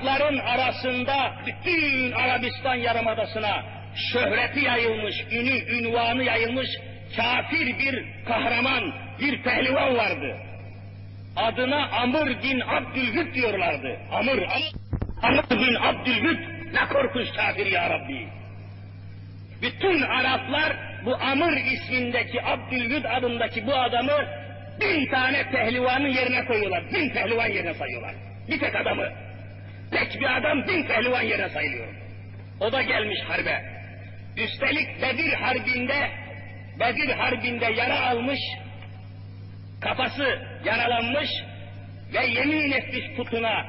Arapların arasında bütün Arabistan Yarımadası'na şöhreti yayılmış, ünü, ünvanı yayılmış kafir bir kahraman, bir pehlivan vardı. Adına Amr bin Abdülhüt diyorlardı. Amr, Amr, Amr bin Abdülhüt ne korkunç kafir ya Rabbi. Bütün Araplar bu Amr ismindeki Abdülhüd adındaki bu adamı bin tane pehlivanın yerine koyuyorlar. Bin pehlivan yerine sayıyorlar. Bir tek adamı. Tek bir adam bin pehlivan yerine sayılıyor. O da gelmiş harbe. Üstelik Bedir Harbi'nde Bedir Harbi'nde yara almış, kafası yaralanmış ve yemin etmiş putuna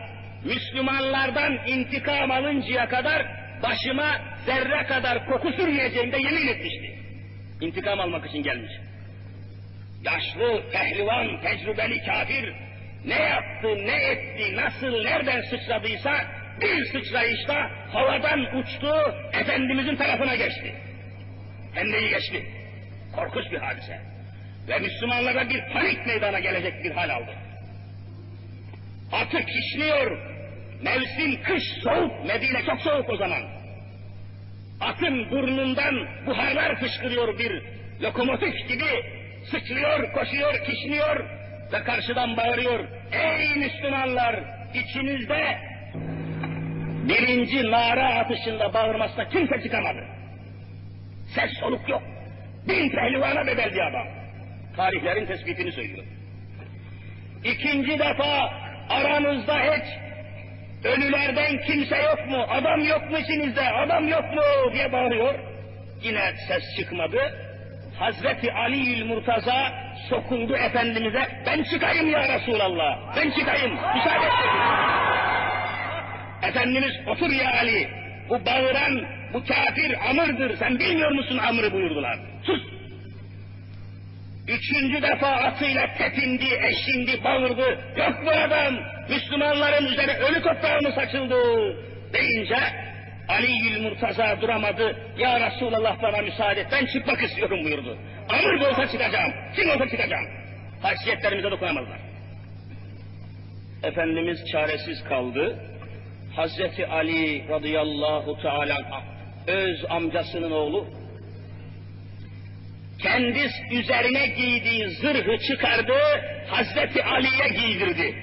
Müslümanlardan intikam alıncaya kadar başıma zerre kadar koku sürmeyeceğim de yemin etmişti. İntikam almak için gelmiş. Yaşlı, pehlivan, tecrübeli kafir ne yaptı, ne etti, nasıl, nereden sıçradıysa bir sıçrayışta havadan uçtu, Efendimizin tarafına geçti. Hem de iyi geçti. Korkunç bir hadise. Ve Müslümanlara bir panik meydana gelecek bir hal aldı. Atı kişniyor, mevsim kış soğuk, Medine çok soğuk o zaman. Atın burnundan buharlar fışkırıyor bir lokomotif gibi, sıçrıyor, koşuyor, kişniyor ve karşıdan bağırıyor. Ey Müslümanlar, içinizde birinci nara atışında bağırmasına kimse çıkamadı. Ses soluk yok. Bin pehlivana bedel bir adam. Tarihlerin tespitini söylüyor. İkinci defa aranızda hiç ölülerden kimse yok mu? Adam yok mu içinizde? Adam yok mu? diye bağırıyor. Yine ses çıkmadı. Hazreti Ali Murtaza sokuldu Efendimiz'e. Ben çıkayım ya Resulallah. Ben çıkayım. Müsaade et. Efendimiz otur ya Ali. Bu bağıran, bu kafir Amr'dır. Sen bilmiyor musun Amr'ı buyurdular. Sus. Üçüncü defa atıyla tepindi, eşindi, bağırdı. Yok bu adam. Müslümanların üzerine ölü toprağı mı saçıldı? Deyince Ali Yül Murtaza duramadı. Ya Resulallah bana müsaade. Ben çıkmak istiyorum buyurdu. Amr olsa çıkacağım. Kim olsa çıkacağım. Haysiyetlerimize dokunamazlar. Efendimiz çaresiz kaldı. Hazreti Ali radıyallahu teala öz amcasının oğlu kendis üzerine giydiği zırhı çıkardı, Hazreti Ali'ye giydirdi.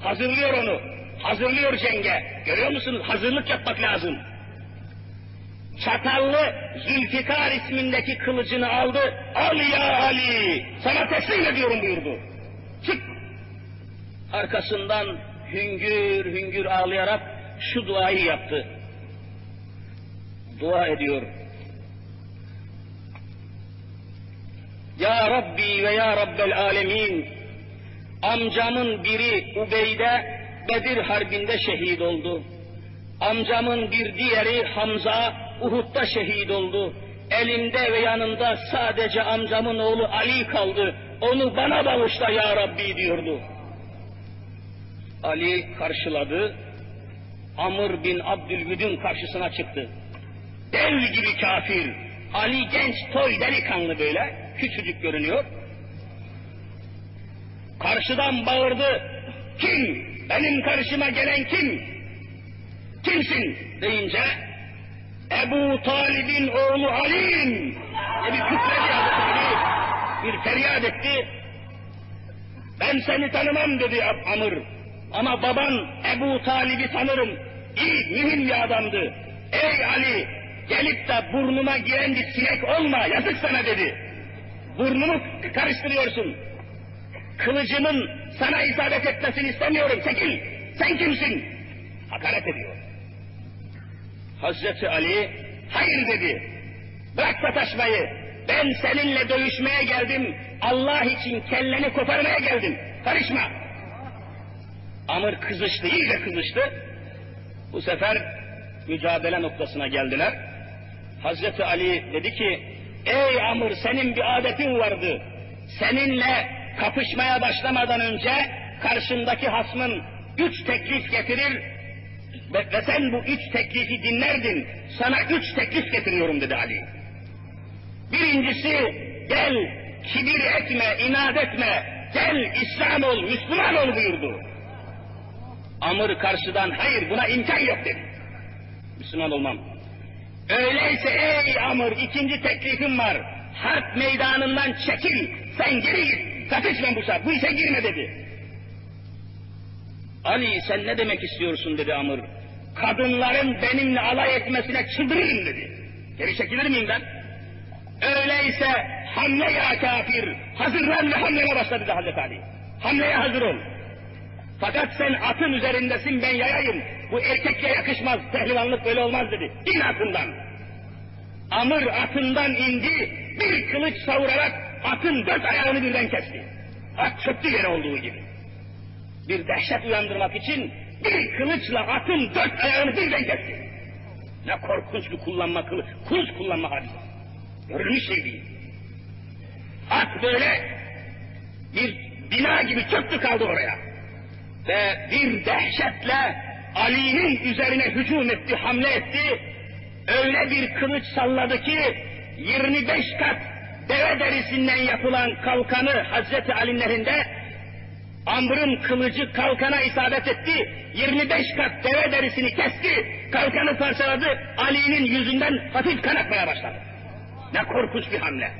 Hazırlıyor onu, hazırlıyor cenge. Görüyor musunuz? Hazırlık yapmak lazım. Çatallı Zülfikar ismindeki kılıcını aldı, al ya Ali, sana teslim ediyorum buyurdu. Çık! Arkasından hüngür hüngür ağlayarak şu duayı yaptı. Dua ediyor. Ya Rabbi ve Ya Rabbel Alemin amcamın biri Ubeyde Bedir Harbi'nde şehit oldu. Amcamın bir diğeri Hamza Uhud'da şehit oldu. Elimde ve yanında sadece amcamın oğlu Ali kaldı. Onu bana bağışla ya Rabbi diyordu. Ali karşıladı. Amr bin Abdülgüd'ün karşısına çıktı. Dev gibi kafir. Ali genç toy delikanlı böyle. Küçücük görünüyor. Karşıdan bağırdı. Kim? Benim karşıma gelen kim? Kimsin? deyince Ebu Talib'in oğlu Ali'yim diye bir kükredi Hazreti Bir feryat etti. Ben seni tanımam dedi Amr. Ama baban Ebu Talib'i tanırım. İyi, mühim bir adamdı. Ey Ali, gelip de burnuma giren bir sinek olma, yazık sana dedi. Burnumu karıştırıyorsun. Kılıcımın sana isabet etmesini istemiyorum, çekil. Sen kimsin? Hakaret ediyor. Hazreti Ali, hayır dedi. Bırak sataşmayı. Ben seninle dövüşmeye geldim. Allah için kelleni koparmaya geldim. Karışma. Amr kızıştı, iyice kızıştı. Bu sefer mücadele noktasına geldiler. Hazreti Ali dedi ki, ey Amr senin bir adetin vardı. Seninle kapışmaya başlamadan önce karşındaki hasmın üç teklif getirir ve, ve sen bu üç teklifi dinlerdin. Sana üç teklif getiriyorum dedi Ali. Birincisi gel kibir etme, inat etme, gel İslam ol, Müslüman ol buyurdu. Amr karşıdan hayır buna imkan yok dedi. Müslüman olmam. Öyleyse ey Amr ikinci teklifim var. Harp meydanından çekil. Sen geri git. Katışma sefer. Bu işe girme dedi. Ali sen ne demek istiyorsun dedi Amr. Kadınların benimle alay etmesine çıldırırım dedi. Geri çekilir miyim ben? Öyleyse hamle ya kafir. Hazırlan ve hamleye başla dedi Hazreti Ali. Hamleye hazır ol. Fakat sen atın üzerindesin ben yayayım. Bu erkekle yakışmaz. Pehlivanlık böyle olmaz dedi. İn atından. Amr atından indi. Bir kılıç savurarak atın dört ayağını birden kesti. At çöktü yere olduğu gibi. Bir dehşet uyandırmak için bir kılıçla atın dört ayağını birden kesti. Ne korkunç bir kullanma kılı, kılıç kullanma hadisi. Görülmüş şey değil. At böyle bir bina gibi çöktü kaldı oraya. Ve bir dehşetle Ali'nin üzerine hücum etti, hamle etti. Öyle bir kılıç salladı ki 25 kat deve derisinden yapılan kalkanı Hazreti Ali'nin elinde Amr'ın kılıcı kalkana isabet etti. 25 kat deve derisini kesti. Kalkanı parçaladı. Ali'nin yüzünden hafif kan akmaya başladı. Ne korkunç bir hamle.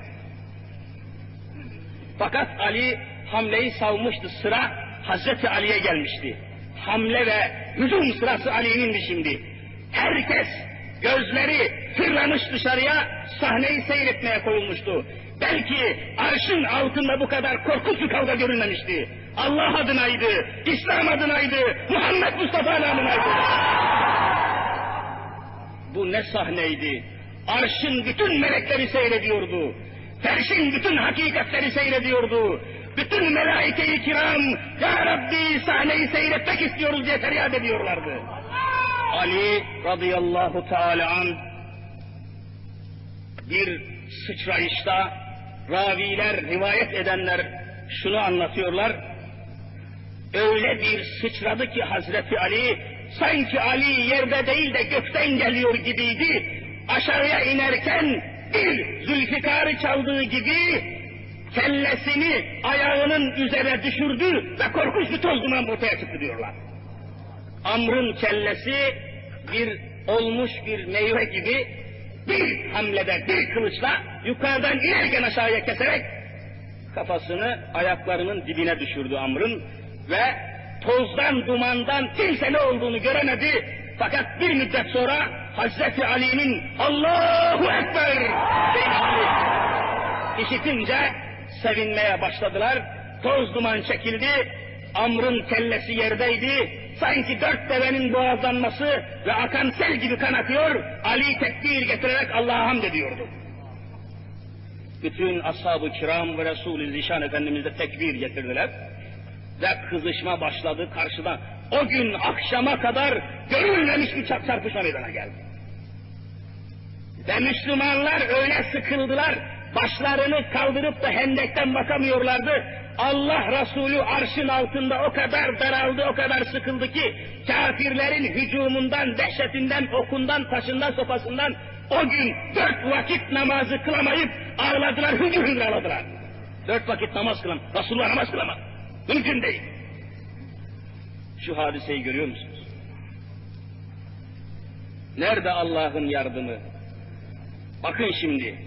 Fakat Ali hamleyi savmuştu. Sıra Hazreti Ali'ye gelmişti. Hamle ve hücum sırası Ali'nindi şimdi. Herkes gözleri fırlamış dışarıya sahneyi seyretmeye koyulmuştu. Belki arşın altında bu kadar korkunç bir kavga görülmemişti. Allah adınaydı, İslam adınaydı, Muhammed Mustafa adınaydı. Bu ne sahneydi? Arşın bütün melekleri seyrediyordu. Ferşin bütün hakikatleri seyrediyordu. Bütün melaike-i kiram, Ya Rabbi sahneyi seyretmek istiyoruz diye feryat ediyorlardı. Ali radıyallahu teala an bir sıçrayışta raviler, rivayet edenler şunu anlatıyorlar. Öyle bir sıçradı ki Hazreti Ali, sanki Ali yerde değil de gökten geliyor gibiydi. Aşağıya inerken bir zülfikarı çaldığı gibi kellesini ayağının üzerine düşürdü ve korkunç bir toz duman ortaya çıktı diyorlar. Amr'ın kellesi bir olmuş bir meyve gibi bir hamlede bir kılıçla yukarıdan inerken aşağıya keserek kafasını ayaklarının dibine düşürdü Amr'ın ve tozdan dumandan kimse ne olduğunu göremedi fakat bir müddet sonra Hazreti Ali'nin Allahu Ekber işitince sevinmeye başladılar. Toz duman çekildi. Amr'ın kellesi yerdeydi. Sanki dört devenin boğazlanması ve akan sel gibi kan akıyor. Ali tekbir getirerek Allah'a hamd ediyordu. Bütün ashab-ı kiram ve Resul-i Zişan Efendimiz de tekbir getirdiler. Ve kızışma başladı karşıdan. O gün akşama kadar görülmemiş bir çarp çarpışma meydana geldi. Ve Müslümanlar öyle sıkıldılar, başlarını kaldırıp da hendekten bakamıyorlardı. Allah Resulü arşın altında o kadar daraldı, o kadar sıkıldı ki kafirlerin hücumundan, dehşetinden, okundan, taşından, sopasından o gün dört vakit namazı kılamayıp ağladılar, hüngür hüngür ağladılar. Dört vakit namaz kılam, Resulullah namaz kılamaz. Mümkün değil. Şu hadiseyi görüyor musunuz? Nerede Allah'ın yardımı? Bakın şimdi,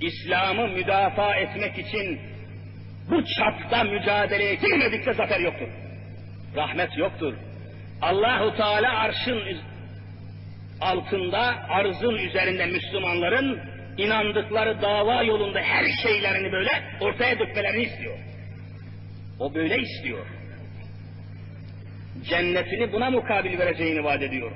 İslam'ı müdafaa etmek için bu çapta mücadeleye girmedikçe zafer yoktur. Rahmet yoktur. Allahu Teala arşın altında, arzın üzerinde Müslümanların inandıkları dava yolunda her şeylerini böyle ortaya dökmelerini istiyor. O böyle istiyor. Cennetini buna mukabil vereceğini vaat ediyor.